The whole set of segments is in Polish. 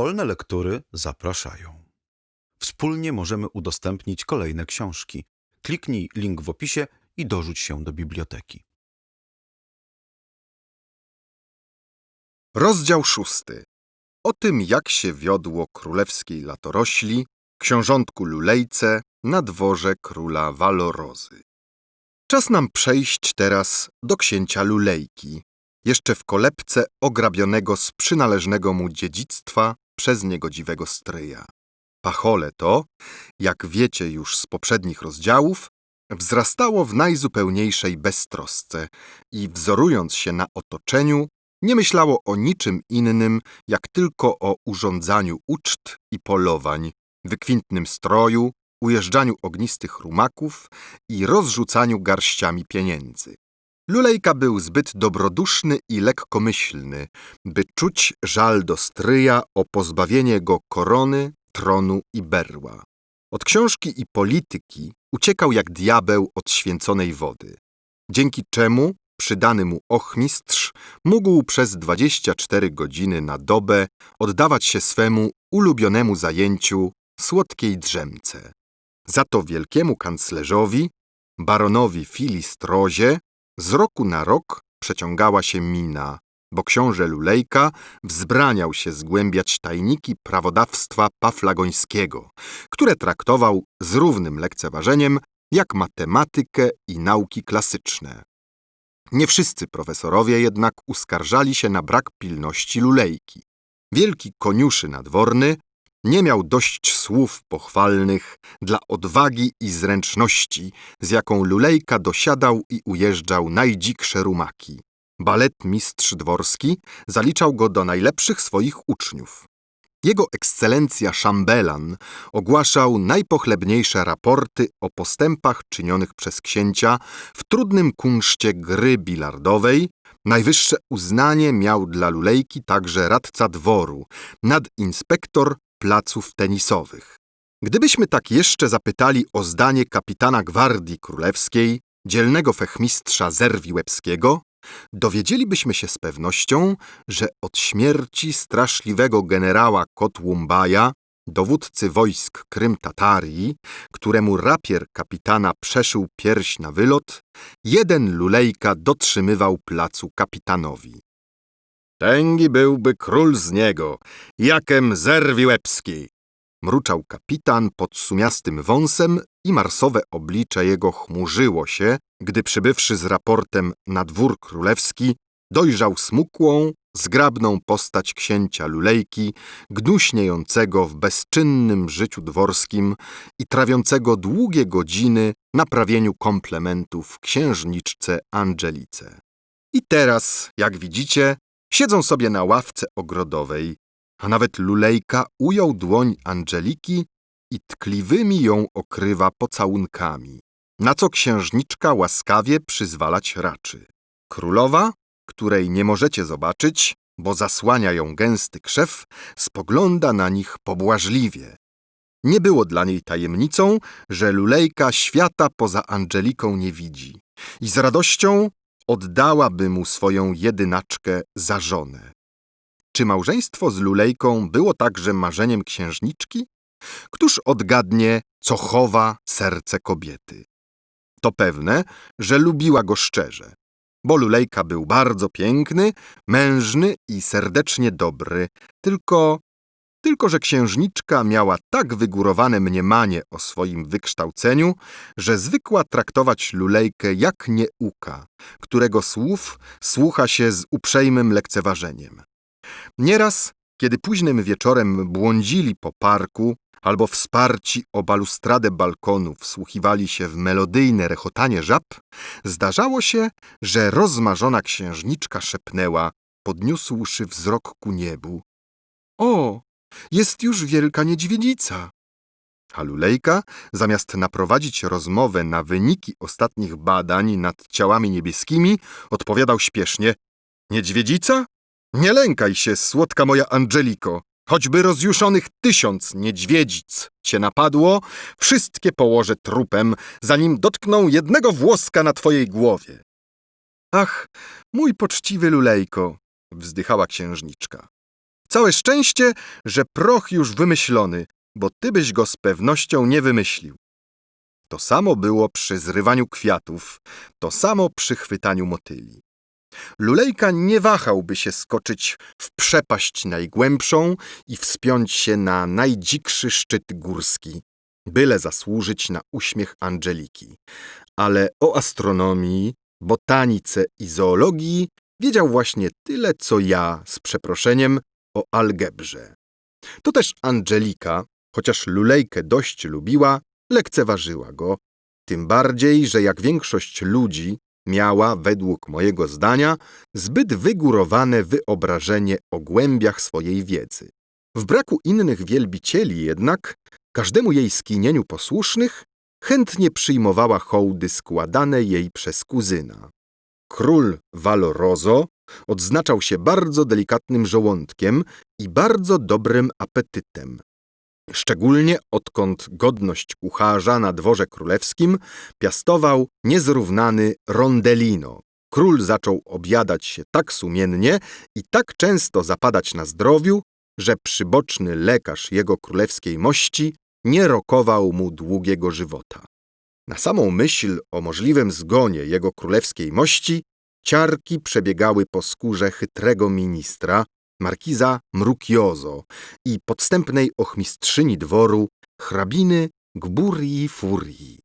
Wolne lektury zapraszają. Wspólnie możemy udostępnić kolejne książki. Kliknij link w opisie i dorzuć się do biblioteki. Rozdział szósty. O tym, jak się wiodło królewskiej latorośli, książątku Lulejce na dworze króla Walorozy. Czas nam przejść teraz do księcia Lulejki, jeszcze w kolebce ograbionego z przynależnego mu dziedzictwa przez niegodziwego stryja. Pachole to, jak wiecie już z poprzednich rozdziałów, wzrastało w najzupełniejszej beztrosce i wzorując się na otoczeniu, nie myślało o niczym innym, jak tylko o urządzaniu uczt i polowań, wykwintnym stroju, ujeżdżaniu ognistych rumaków i rozrzucaniu garściami pieniędzy. Lulejka był zbyt dobroduszny i lekkomyślny, by czuć żal do stryja o pozbawienie go korony, tronu i berła. Od książki i polityki uciekał jak diabeł od święconej wody, dzięki czemu przydany mu ochmistrz mógł przez 24 godziny na dobę oddawać się swemu ulubionemu zajęciu słodkiej drzemce. Za to wielkiemu kanclerzowi, baronowi Filistrozie, z roku na rok przeciągała się mina, bo książę Lulejka wzbraniał się zgłębiać tajniki prawodawstwa paflagońskiego, które traktował z równym lekceważeniem jak matematykę i nauki klasyczne. Nie wszyscy profesorowie jednak uskarżali się na brak pilności Lulejki. Wielki koniuszy nadworny nie miał dość słów pochwalnych dla odwagi i zręczności, z jaką Lulejka dosiadał i ujeżdżał najdziksze rumaki. Baletmistrz dworski zaliczał go do najlepszych swoich uczniów. Jego ekscelencja szambelan ogłaszał najpochlebniejsze raporty o postępach czynionych przez księcia w trudnym kunszcie gry bilardowej. Najwyższe uznanie miał dla Lulejki także radca dworu, nadinspektor placów tenisowych. Gdybyśmy tak jeszcze zapytali o zdanie kapitana Gwardii Królewskiej, dzielnego fechmistrza Zerwi Łebskiego, dowiedzielibyśmy się z pewnością, że od śmierci straszliwego generała Kotłumbaja, dowódcy wojsk Krym-Tatarii, któremu rapier kapitana przeszył pierś na wylot, jeden lulejka dotrzymywał placu kapitanowi. Tęgi byłby król z niego, jakem Zerwi Łebski, mruczał kapitan pod sumiastym wąsem i marsowe oblicze jego chmurzyło się, gdy przybywszy z raportem na dwór królewski, dojrzał smukłą, zgrabną postać księcia Lulejki, gnuśniejącego w bezczynnym życiu dworskim i trawiącego długie godziny na prawieniu komplementów księżniczce Angelice. I teraz, jak widzicie, siedzą sobie na ławce ogrodowej, a nawet Lulejka ujął dłoń Angeliki i tkliwymi ją okrywa pocałunkami, na co księżniczka łaskawie przyzwalać raczy. Królowa, której nie możecie zobaczyć, bo zasłania ją gęsty krzew, spogląda na nich pobłażliwie. Nie było dla niej tajemnicą, że Lulejka świata poza Angeliką nie widzi i z radością oddałaby mu swoją jedynaczkę za żonę. Czy małżeństwo z Lulejką było także marzeniem księżniczki? Któż odgadnie, co chowa serce kobiety? To pewne, że lubiła go szczerze, bo Lulejka był bardzo piękny, mężny i serdecznie dobry, tylko... Tylko, że księżniczka miała tak wygórowane mniemanie o swoim wykształceniu, że zwykła traktować Lulejkę jak nieuka, którego słów słucha się z uprzejmym lekceważeniem. Nieraz, kiedy późnym wieczorem błądzili po parku, albo wsparci o balustradę balkonu wsłuchiwali się w melodyjne rechotanie żab, zdarzało się, że rozmarzona księżniczka szepnęła, podniósłszy wzrok ku niebu. O, jest już wielka niedźwiedzica. A Lulejka, zamiast naprowadzić rozmowę na wyniki ostatnich badań nad ciałami niebieskimi, odpowiadał śpiesznie – Niedźwiedzica? Nie lękaj się, słodka moja Angeliko. Choćby rozjuszonych tysiąc niedźwiedzic cię napadło, wszystkie położę trupem, zanim dotkną jednego włoska na twojej głowie. Ach, mój poczciwy lulejko, wzdychała księżniczka. Całe szczęście, że proch już wymyślony, bo ty byś go z pewnością nie wymyślił. To samo było przy zrywaniu kwiatów, to samo przy chwytaniu motyli. Lulejka nie wahałby się skoczyć w przepaść najgłębszą i wspiąć się na najdzikszy szczyt górski, byle zasłużyć na uśmiech Angeliki. Ale o astronomii, botanice i zoologii wiedział właśnie tyle, co ja, z przeproszeniem, o algebrze. To też Angelika, chociaż Lulejkę dość lubiła, lekceważyła go, tym bardziej, że jak większość ludzi miała, według mojego zdania, zbyt wygórowane wyobrażenie o głębiach swojej wiedzy. W braku innych wielbicieli jednak, każdemu jej skinieniu posłusznych, chętnie przyjmowała hołdy składane jej przez kuzyna. Król Valoroso odznaczał się bardzo delikatnym żołądkiem i bardzo dobrym apetytem. Szczególnie odkąd godność kucharza na dworze królewskim piastował niezrównany rondelino. Król zaczął obiadać się tak sumiennie i tak często zapadać na zdrowiu, że przyboczny lekarz jego królewskiej mości nie rokował mu długiego żywota. Na samą myśl o możliwym zgonie jego królewskiej mości ciarki przebiegały po skórze chytrego ministra, markiza Mrukiozo i podstępnej ochmistrzyni dworu, hrabiny Gburii Furii.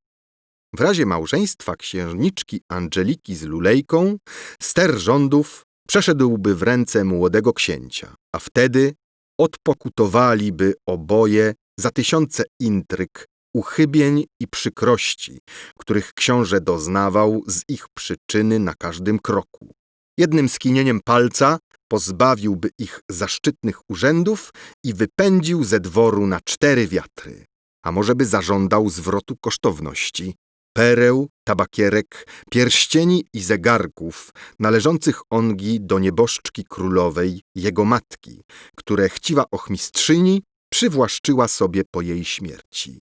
W razie małżeństwa księżniczki Angeliki z Lulejką, ster rządów przeszedłby w ręce młodego księcia, a wtedy odpokutowaliby oboje za tysiące intryg, uchybień i przykrości, których książę doznawał z ich przyczyny na każdym kroku. Jednym skinieniem palca pozbawiłby ich zaszczytnych urzędów i wypędził ze dworu na cztery wiatry, a może by zażądał zwrotu kosztowności, pereł, tabakierek, pierścieni i zegarków należących ongi do nieboszczki królowej, jego matki, które chciwa ochmistrzyni przywłaszczyła sobie po jej śmierci.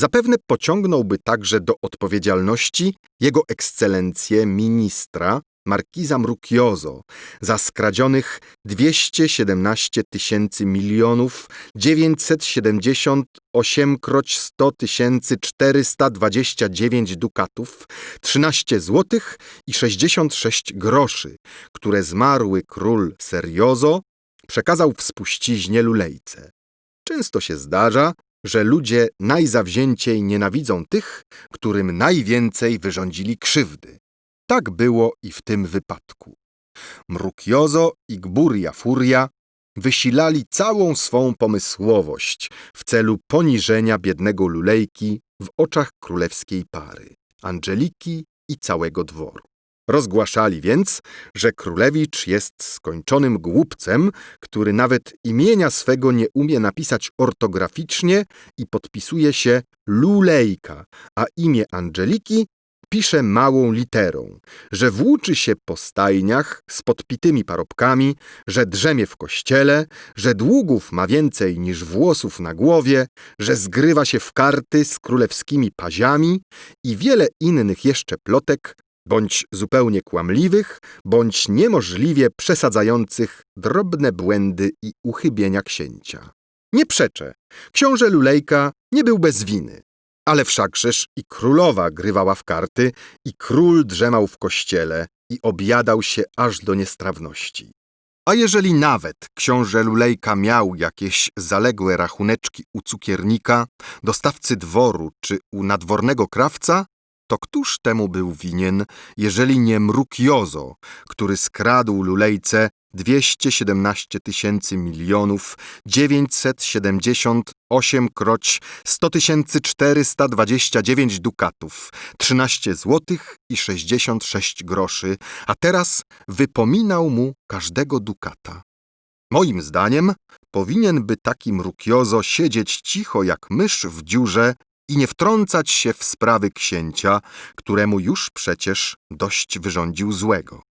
Zapewne pociągnąłby także do odpowiedzialności jego ekscelencję ministra, markiza Mrukiozo, za skradzionych 217 tysięcy milionów 978 kroć 100 tysięcy 429 dukatów, 13 złotych i 66 groszy, które zmarły król Seriozo przekazał w spuściźnie Lulejce. Często się zdarza, że ludzie najzawzięciej nienawidzą tych, którym najwięcej wyrządzili krzywdy. Tak było i w tym wypadku. Mrukiozo i Gburia Furia wysilali całą swą pomysłowość w celu poniżenia biednego Lulejki w oczach królewskiej pary, Angeliki i całego dworu. Rozgłaszali więc, że królewicz jest skończonym głupcem, który nawet imienia swego nie umie napisać ortograficznie i podpisuje się Lulejka, a imię Angeliki pisze małą literą, że włóczy się po stajniach z podpitymi parobkami, że drzemie w kościele, że długów ma więcej niż włosów na głowie, że zgrywa się w karty z królewskimi paziami i wiele innych jeszcze plotek, bądź zupełnie kłamliwych, bądź niemożliwie przesadzających drobne błędy i uchybienia księcia. Nie przeczę, książę Lulejka nie był bez winy, ale wszakżeż i królowa grywała w karty i król drzemał w kościele i objadał się aż do niestrawności. A jeżeli nawet książę Lulejka miał jakieś zaległe rachuneczki u cukiernika, dostawcy dworu czy u nadwornego krawca, to któż temu był winien, jeżeli nie Mrukiozo, który skradł Lulejce 217 tysięcy milionów 978 kroć 100 tysięcy 429 dukatów, 13 złotych i 66 groszy, a teraz wypominał mu każdego dukata. Moim zdaniem powinien by taki Mrukiozo siedzieć cicho jak mysz w dziurze i nie wtrącać się w sprawy księcia, któremu już przecież dość wyrządził złego.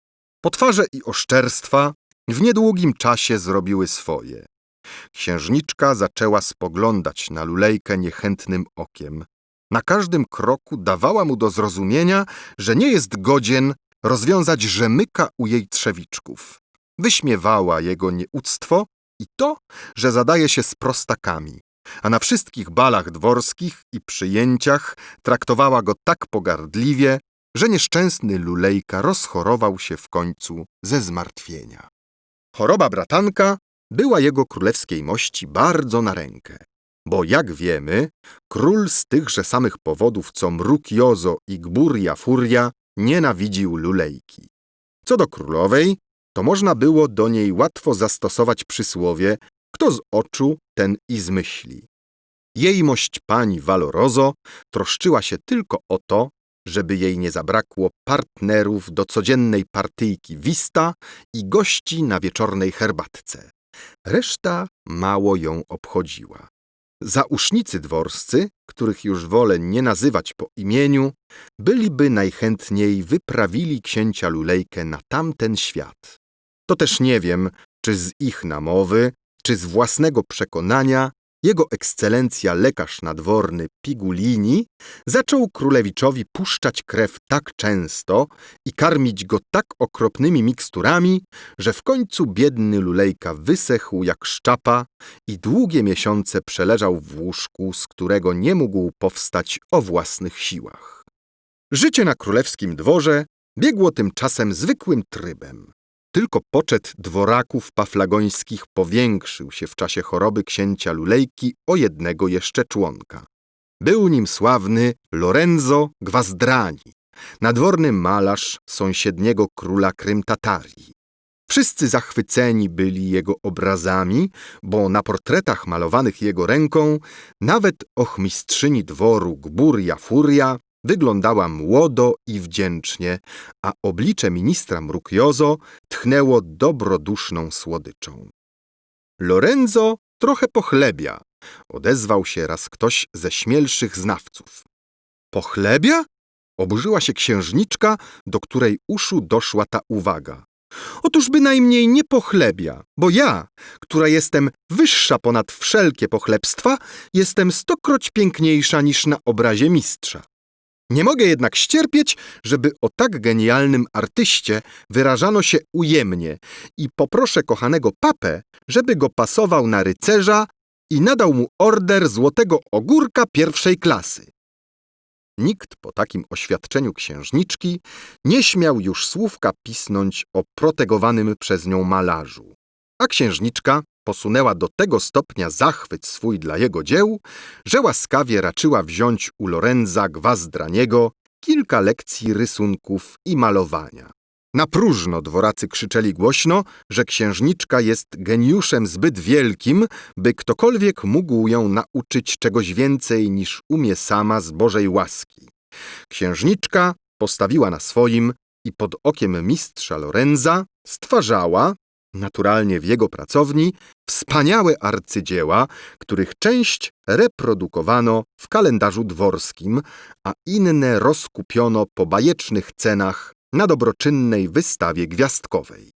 Potwarze i oszczerstwa w niedługim czasie zrobiły swoje. Księżniczka zaczęła spoglądać na Lulejkę niechętnym okiem. Na każdym kroku dawała mu do zrozumienia, że nie jest godzien rozwiązać rzemyka u jej trzewiczków. Wyśmiewała jego nieuctwo i to, że zadaje się z prostakami, a na wszystkich balach dworskich i przyjęciach traktowała go tak pogardliwie, że nieszczęsny Lulejka rozchorował się w końcu ze zmartwienia. Choroba bratanka była jego królewskiej mości bardzo na rękę, bo jak wiemy, król z tychże samych powodów co Mrukiozo i Gburia Furia nienawidził Lulejki. Co do królowej, to można było do niej łatwo zastosować przysłowie kto z oczu, ten i zmyśli. Jej mość pani Valorozo troszczyła się tylko o to, żeby jej nie zabrakło partnerów do codziennej partyjki wista i gości na wieczornej herbatce. Reszta mało ją obchodziła. Zausznicy dworscy, których już wolę nie nazywać po imieniu, byliby najchętniej wyprawili księcia Lulejkę na tamten świat. To też nie wiem, czy z ich namowy, czy z własnego przekonania jego ekscelencja lekarz nadworny Pigulini zaczął królewiczowi puszczać krew tak często i karmić go tak okropnymi miksturami, że w końcu biedny Lulejka wysechł jak szczapa i długie miesiące przeleżał w łóżku, z którego nie mógł powstać o własnych siłach. Życie na królewskim dworze biegło tymczasem zwykłym trybem. Tylko poczet dworaków paflagońskich powiększył się w czasie choroby księcia Lulejki o jednego jeszcze członka. Był nim sławny Lorenzo Gwazdrani, nadworny malarz sąsiedniego króla Krym-Tatarii. Wszyscy zachwyceni byli jego obrazami, bo na portretach malowanych jego ręką nawet ochmistrzyni dworu Gburia Furia wyglądała młodo i wdzięcznie, a oblicze ministra Mrukiozo tchnęło dobroduszną słodyczą. Lorenzo trochę pochlebia, odezwał się raz ktoś ze śmielszych znawców. Pochlebia? Oburzyła się księżniczka, do której uszu doszła ta uwaga. Otóż bynajmniej nie pochlebia, bo ja, która jestem wyższa ponad wszelkie pochlebstwa, jestem stokroć piękniejsza niż na obrazie mistrza. Nie mogę jednak ścierpieć, żeby o tak genialnym artyście wyrażano się ujemnie i poproszę kochanego papę, żeby go pasował na rycerza i nadał mu order złotego ogórka pierwszej klasy. Nikt po takim oświadczeniu księżniczki nie śmiał już słówka pisnąć o protegowanym przez nią malarzu. A księżniczka posunęła do tego stopnia zachwyt swój dla jego dzieł, że łaskawie raczyła wziąć u Lorenza Gwazdraniego kilka lekcji rysunków i malowania. Na próżno dworacy krzyczeli głośno, że księżniczka jest geniuszem zbyt wielkim, by ktokolwiek mógł ją nauczyć czegoś więcej niż umie sama z Bożej łaski. Księżniczka postawiła na swoim i pod okiem mistrza Lorenza stwarzała, naturalnie w jego pracowni, wspaniałe arcydzieła, których część reprodukowano w kalendarzu dworskim, a inne rozkupiono po bajecznych cenach na dobroczynnej wystawie gwiazdkowej.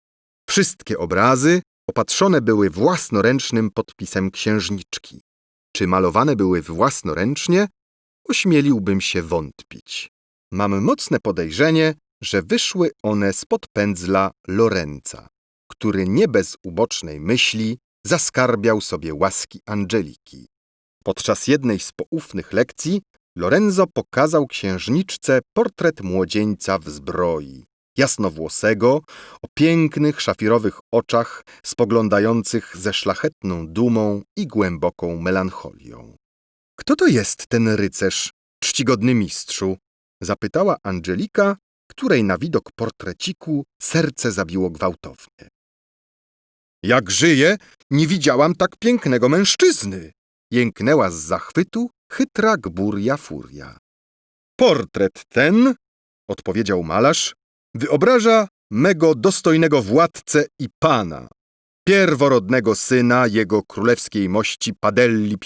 Wszystkie obrazy opatrzone były własnoręcznym podpisem księżniczki. Czy malowane były własnoręcznie? Ośmieliłbym się wątpić. Mam mocne podejrzenie, że wyszły one spod pędzla Lorenza, który nie bez ubocznej myśli zaskarbiał sobie łaski Angeliki. Podczas jednej z poufnych lekcji Lorenzo pokazał księżniczce portret młodzieńca w zbroi, jasnowłosego, o pięknych, szafirowych oczach, spoglądających ze szlachetną dumą i głęboką melancholią. Kto to jest ten rycerz, czcigodny mistrzu? zapytała Angelika, której na widok portreciku serce zabiło gwałtownie. Jak żyję, nie widziałam tak pięknego mężczyzny! Jęknęła z zachwytu chytra Gburia Furia. Portret ten, odpowiedział malarz, wyobraża mego dostojnego władcę i pana, pierworodnego syna jego królewskiej mości Padelli I,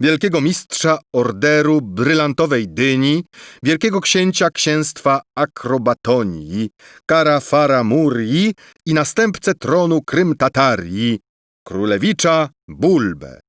wielkiego mistrza orderu brylantowej dyni, wielkiego księcia księstwa Akrobatonii, Karafara Murii i następcę tronu Krym-Tatarii, królewicza Bulbę.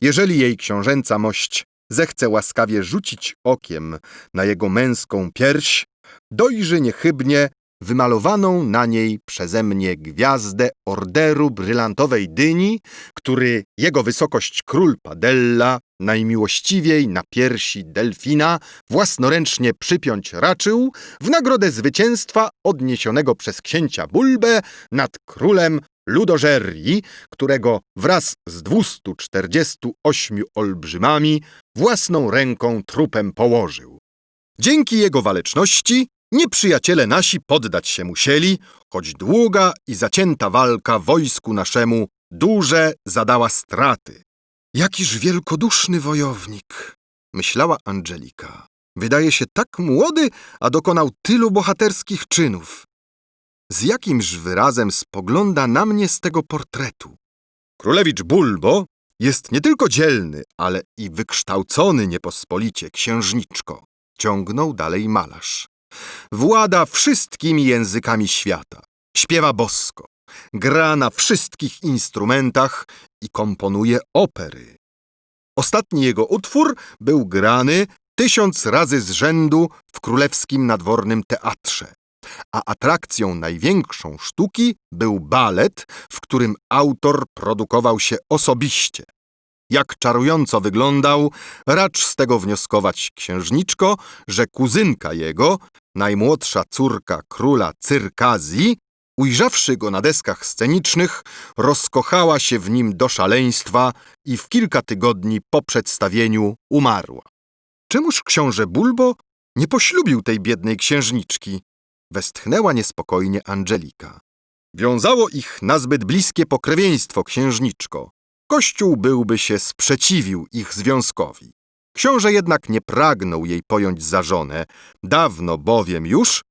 Jeżeli jej książęca mość zechce łaskawie rzucić okiem na jego męską pierś, dojrzy niechybnie, wymalowaną na niej przeze mnie gwiazdę orderu brylantowej dyni, który jego wysokość król Padella najmiłościwiej na piersi delfina własnoręcznie przypiąć raczył w nagrodę zwycięstwa odniesionego przez księcia Bulbę nad królem Ludożerii, którego wraz z 248 olbrzymami własną ręką trupem położył. Dzięki jego waleczności nieprzyjaciele nasi poddać się musieli, choć długa i zacięta walka wojsku naszemu duże zadała straty. Jakiż wielkoduszny wojownik, myślała Angelika. Wydaje się tak młody, a dokonał tylu bohaterskich czynów. Z jakimż wyrazem spogląda na mnie z tego portretu. Królewicz Bulbo jest nie tylko dzielny, ale i wykształcony niepospolicie księżniczko, ciągnął dalej malarz. Włada wszystkimi językami świata, śpiewa bosko, gra na wszystkich instrumentach i komponuje opery. Ostatni jego utwór był grany tysiąc razy z rzędu w Królewskim Nadwornym Teatrze, a atrakcją największą sztuki był balet, w którym autor produkował się osobiście. Jak czarująco wyglądał, racz z tego wnioskować księżniczko, że kuzynka jego, najmłodsza córka króla Cyrkazji, ujrzawszy go na deskach scenicznych, rozkochała się w nim do szaleństwa i w kilka tygodni po przedstawieniu umarła. Czemuż książę Bulbo nie poślubił tej biednej księżniczki? Westchnęła niespokojnie Angelika. Wiązało ich nazbyt bliskie pokrewieństwo, księżniczko. Kościół byłby się sprzeciwił ich związkowi. Książę jednak nie pragnął jej pojąć za żonę, dawno bowiem już,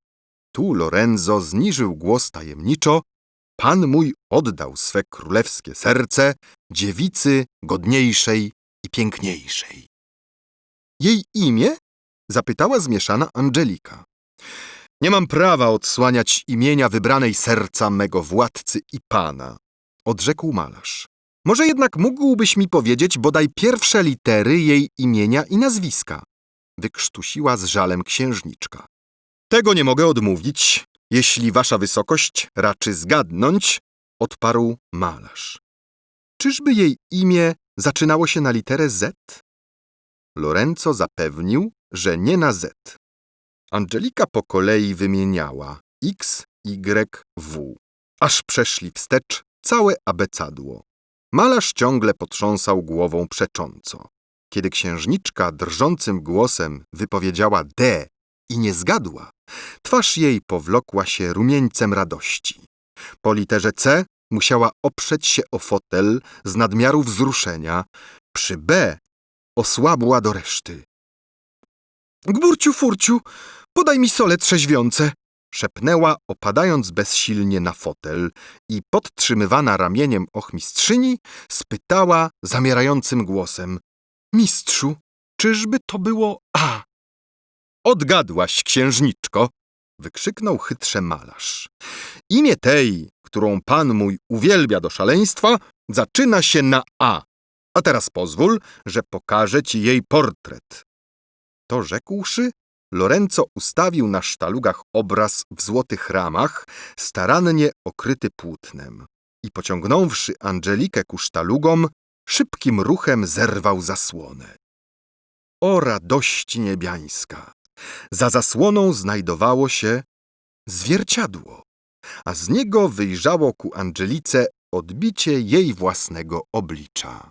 tu Lorenzo zniżył głos tajemniczo, pan mój oddał swe królewskie serce dziewicy godniejszej i piękniejszej. Jej imię? zapytała zmieszana Angelika. Nie mam prawa odsłaniać imienia wybranej serca mego władcy i pana, odrzekł malarz. Może jednak mógłbyś mi powiedzieć bodaj pierwsze litery jej imienia i nazwiska, wykrztusiła z żalem księżniczka. Tego nie mogę odmówić, jeśli wasza wysokość raczy zgadnąć, odparł malarz. Czyżby jej imię zaczynało się na literę Z? Lorenzo zapewnił, że nie na Z. Angelika po kolei wymieniała X, Y, W, aż przeszli wstecz całe abecadło. Malarz ciągle potrząsał głową przecząco. Kiedy księżniczka drżącym głosem wypowiedziała D i nie zgadła, twarz jej powlokła się rumieńcem radości. Po literze C musiała oprzeć się o fotel z nadmiaru wzruszenia. Przy B osłabła do reszty. Gburciu furciu, podaj mi sole trzeźwiące, szepnęła, opadając bezsilnie na fotel i podtrzymywana ramieniem ochmistrzyni, spytała zamierającym głosem. Mistrzu, czyżby to było A? Odgadłaś, księżniczko, wykrzyknął chytrze malarz. Imię tej, którą pan mój uwielbia do szaleństwa, zaczyna się na A. A teraz pozwól, że pokażę ci jej portret. To rzekłszy, Lorenzo ustawił na sztalugach obraz w złotych ramach, starannie okryty płótnem i pociągnąwszy Angelikę ku sztalugom, szybkim ruchem zerwał zasłonę. O radości niebiańska! Za zasłoną znajdowało się zwierciadło, a z niego wyjrzało ku Angelice odbicie jej własnego oblicza.